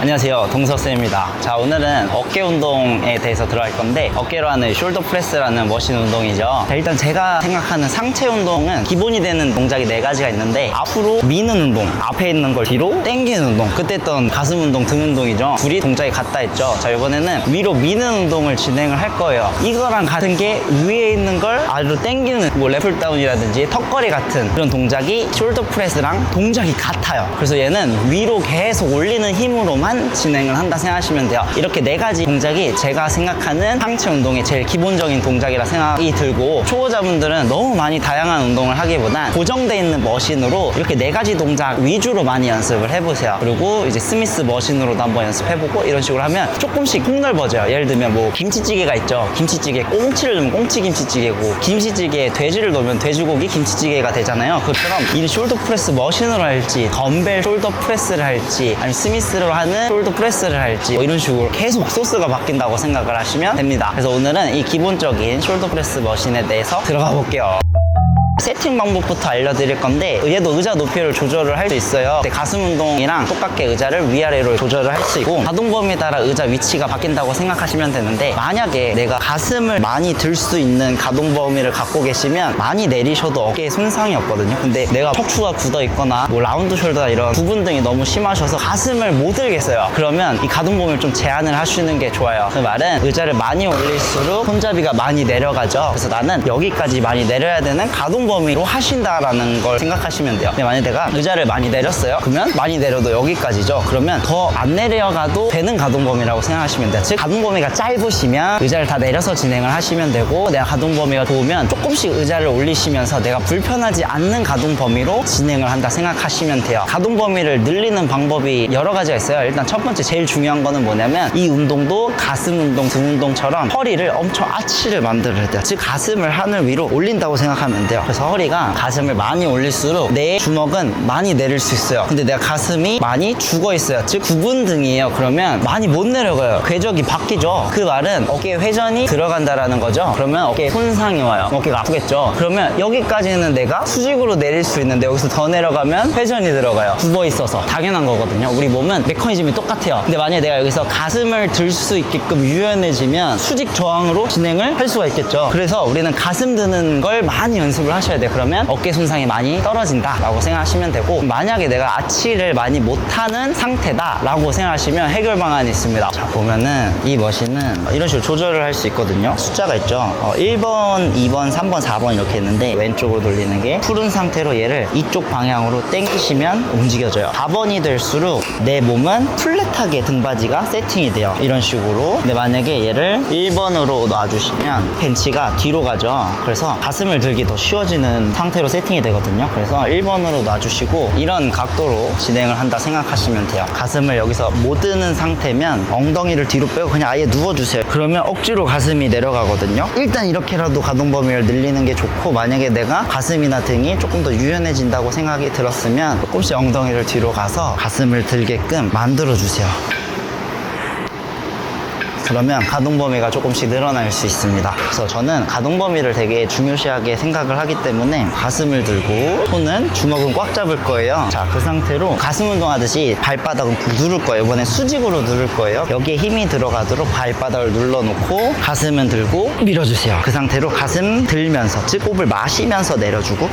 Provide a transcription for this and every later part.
안녕하세요. 동석쌤입니다. 자 오늘은 어깨 운동에 대해서 들어갈 건데 어깨로 하는 숄더 프레스라는 머신 운동이죠. 자, 일단 제가 생각하는 상체 운동은 기본이 되는 동작이 네 가지가 있는데 앞으로 미는 운동 앞에 있는 걸 뒤로 당기는 운동 그때 했던 가슴 운동 등 운동이죠. 둘이 동작이 같다 했죠. 자 이번에는 위로 미는 운동을 진행을 할 거예요. 이거랑 같은 게 위에 있는 걸 아래로 당기는 뭐 레플 다운이라든지 턱걸이 같은 그런 동작이 숄더 프레스랑 동작이 같아요. 그래서 얘는 위로 계속 올리는 힘으로만 진행을 한다 생각하시면 돼요. 이렇게 네 가지 동작이 제가 생각하는 상체 운동의 제일 기본적인 동작이라 생각이 들고 초보자분들은 너무 많이 다양한 운동을 하기보단 고정돼 있는 머신으로 이렇게 네 가지 동작 위주로 많이 연습을 해보세요. 그리고 이제 스미스 머신으로도 한번 연습해보고 이런 식으로 하면 조금씩 폭넓어져요. 예를 들면 뭐 김치찌개가 있죠. 김치찌개 꽁치를 넣으면 꽁치 김치찌개고 김치찌개에 돼지를 넣으면 돼지고기 김치찌개가 되잖아요. 그처럼 이 숄더 프레스 머신으로 할지 덤벨 숄더 프레스를 할지 아니면 스미스로 하는 숄더 프레스를 할지 뭐 이런 식으로 계속 소스가 바뀐다고 생각을 하시면 됩니다. 그래서 오늘은 이 기본적인 숄더 프레스 머신에 대해서 들어가 볼게요 세팅 방법부터 알려드릴 건데 얘도 의자 높이를 조절을 할 수 있어요. 가슴 운동이랑 똑같게 의자를 위아래로 조절을 할 수 있고 가동 범위에 따라 의자 위치가 바뀐다고 생각하시면 되는데 만약에 내가 가슴을 많이 들 수 있는 가동 범위를 갖고 계시면 많이 내리셔도 어깨에 손상이 없거든요. 근데 내가 척추가 굳어 있거나 뭐 라운드 숄더나 이런 부분 등이 너무 심하셔서 가슴을 못 들겠어요. 그러면 이 가동 범위를 좀 제한을 하시는 게 좋아요. 그 말은 의자를 많이 올릴수록 손잡이가 많이 내려가죠. 그래서 나는 여기까지 많이 내려야 되는 가동 범위 로 하신다라는 걸 생각하시면 돼요. 근데 만약 내가 의자를 많이 내렸어요. 그러면 많이 내려도 여기까지죠. 그러면 더 안 내려가도 되는 가동 범위라고 생각하시면 돼요. 즉 가동 범위가 짧으시면 의자를 다 내려서 진행을 하시면 되고 내가 가동 범위가 좋으면 조금씩 의자를 올리시면서 내가 불편하지 않는 가동 범위로 진행을 한다 생각하시면 돼요. 가동 범위를 늘리는 방법이 여러 가지가 있어요. 일단 첫 번째 제일 중요한 거는 뭐냐면 이 운동도 가슴 운동, 등 운동처럼 허리를 엄청 아치를 만들어야 돼요. 즉 가슴을 하늘 위로 올린다고 생각하면 돼요. 그래서 허리가 가슴을 많이 올릴수록 내 주먹은 많이 내릴 수 있어요. 근데 내가 가슴이 많이 죽어 있어요. 즉 구분 등이에요. 그러면 많이 못 내려가요. 궤적이 바뀌죠. 그 말은 어깨 회전이 들어간다라는 거죠. 그러면 어깨에 손상이 와요. 어깨가 아프겠죠. 그러면 여기까지는 내가 수직으로 내릴 수 있는데 여기서 더 내려가면 회전이 들어가요. 굽어 있어서 당연한 거거든요. 우리 몸은 메커니즘이 똑같아요. 근데 만약에 내가 여기서 가슴을 들 수 있게끔 유연해지면 수직 저항으로 진행을 할 수가 있겠죠. 그래서 우리는 가슴 드는 걸 많이 연습을 하셔야 돼요. 그러면 어깨 손상이 많이 떨어진다라고 생각하시면 되고 만약에 내가 아치를 많이 못하는 상태다라고 생각하시면 해결 방안이 있습니다. 자 보면은 이 머신은 이런 식으로 조절을 할 수 있거든요. 숫자가 있죠. 어, 1번, 2번, 3번, 4번 이렇게 있는데 왼쪽으로 돌리는 게 푸른 상태로 얘를 이쪽 방향으로 당기시면 움직여져요. 4번이 될수록 내 몸은 플랫 하게 등받이가 세팅이 돼요. 이런 식으로. 근데 만약에 얘를 1번으로 놔주시면 벤치가 뒤로 가죠. 그래서 가슴을 들기 더 쉬워지는 상태로 세팅이 되거든요. 그래서 1번으로 놔주시고 이런 각도로 진행을 한다 생각하시면 돼요. 가슴을 여기서 못 드는 상태면 엉덩이를 뒤로 빼고 그냥 아예 누워주세요. 그러면 억지로 가슴이 내려가거든요. 일단 이렇게라도 가동 범위를 늘리는 게 좋고 만약에 내가 가슴이나 등이 조금 더 유연해진다고 생각이 들었으면 조금씩 엉덩이를 뒤로 가서 가슴을 들게끔 만들어 주세요. 그러면 가동 범위가 조금씩 늘어날 수 있습니다. 그래서 저는 가동 범위를 되게 중요시하게 생각을 하기 때문에 가슴을 들고 손은 주먹은 꽉 잡을 거예요. 자, 그 상태로 가슴 운동하듯이 발바닥은 누를 거예요. 이번엔 수직으로 누를 거예요. 여기에 힘이 들어가도록 발바닥을 눌러놓고 가슴은 들고 밀어주세요. 그 상태로 가슴 들면서, 즉 호흡을 마시면서 내려주고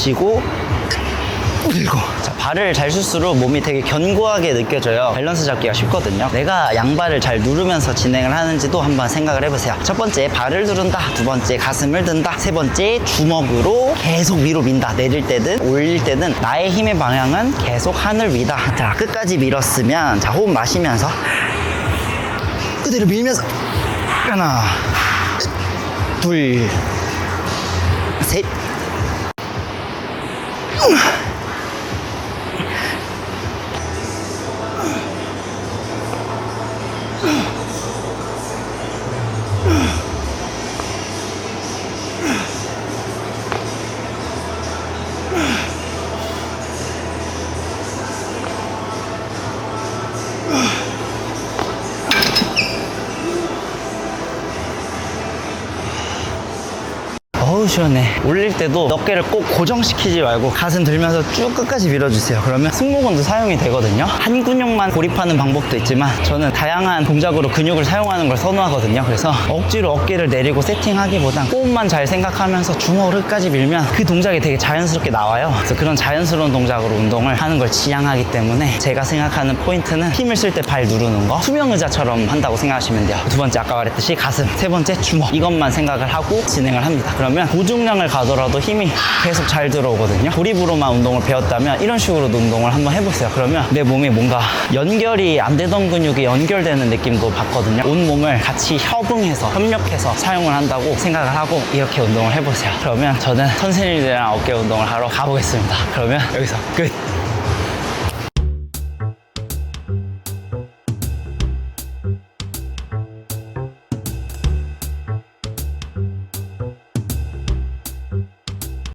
마시고 들고. 자, 발을 잘 쓸수록 몸이 되게 견고하게 느껴져요. 밸런스 잡기가 쉽거든요. 내가 양발을 잘 누르면서 진행을 하는지도 한번 생각을 해보세요. 첫 번째 발을 누른다. 두 번째 가슴을 든다. 세 번째 주먹으로 계속 위로 민다. 내릴 때든 올릴 때든 나의 힘의 방향은 계속 하늘 위다. 자 끝까지 밀었으면 자 호흡 마시면서 그대로 밀면서 하나 둘셋 시원해. 올릴 때도 어깨를 꼭 고정시키지 말고 가슴 들면서 쭉 끝까지 밀어주세요. 그러면 승모근도 사용이 되거든요. 한 근육만 고립하는 방법도 있지만 저는 다양한 동작으로 근육을 사용하는 걸 선호하거든요. 그래서 억지로 어깨를 내리고 세팅하기보단 호흡만 잘 생각하면서 주먹을 끝까지 밀면 그 동작이 되게 자연스럽게 나와요. 그래서 그런 자연스러운 동작으로 운동을 하는 걸 지향하기 때문에 제가 생각하는 포인트는 힘을 쓸 때 발 누르는 거 수명 의자처럼 한다고 생각하시면 돼요. 두 번째 아까 말했듯이 가슴, 세 번째 주먹 이것만 생각을 하고 진행을 합니다. 그러면 고중량을 가더라도 힘이 계속 잘 들어오거든요. 고립으로만 운동을 배웠다면 이런 식으로도 운동을 한번 해보세요. 그러면 내 몸이 뭔가 연결이 안 되던 근육이 연결되는 느낌도 받거든요. 온 몸을 같이 협응해서 협력해서 사용을 한다고 생각을 하고 이렇게 운동을 해보세요. 그러면 저는 선생님들이랑 어깨 운동을 하러 가보겠습니다. 그러면 여기서 끝.